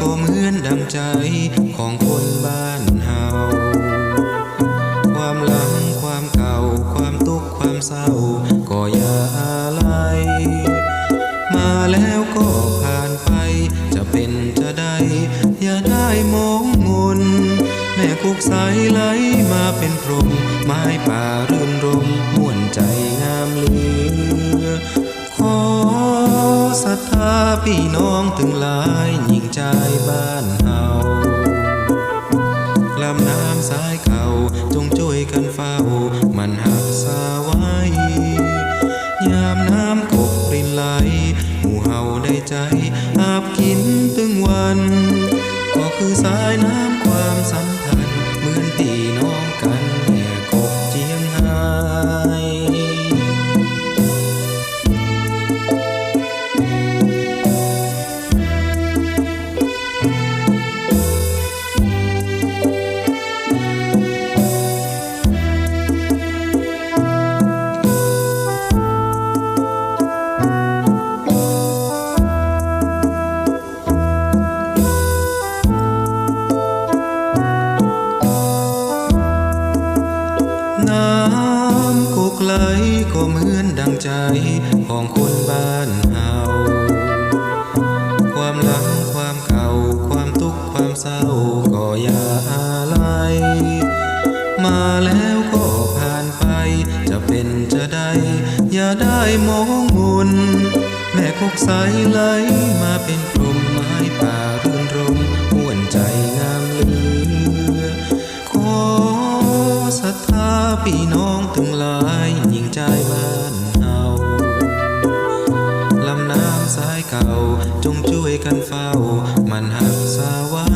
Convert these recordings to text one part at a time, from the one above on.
ก็เหมือนดังใจของคนบ้านเฮา ความหลังความเก่า ความทุกข์ความเศร้า ก็อย่าอะไรมาแล้วก็ผ่านไป จะเป็นจะได้ อย่าได้มองมนแม่คุกใสไหลมาเป็นพรหมไม้ป่ารื่นรมม่วนใจงามเหลือขอ ศรัทธาพี่น้องถึงหลายยิ่งใจบ้านเฮาลำน้ำสายเก่าจงช่วยกันเฝ้า มันหักษาไว้ ยามน้ำกบรินไหลหมู่เฮาได้ใจ อาบกินตึงวัน ก็คือสายน้ำความสัมพันธ์ น้ำกุกไหลก็เหมือนดังใจของคนบ้านเฮาความหลังความเก่าความทุกข์ความเศร้าก็อย่าอะไรมาแล้วก็ผ่านไป จะเป็นจะได้ อย่าได้มองมนแม่คกใสไหลมาเป็น พี่น้องถึงหลายยิ่งใจบ้านเฮาลำน้ำสายเก่าจงช่วยกันเฝ้า มันหักษาไว้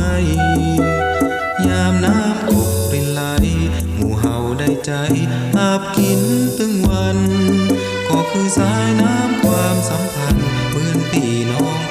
ยามน้ำอกรินไหลหมู่เฮาได้ใจอาบกินตึงวัน ก็คือสายน้ำความสัมพันธ์เหมือนพี่น้อง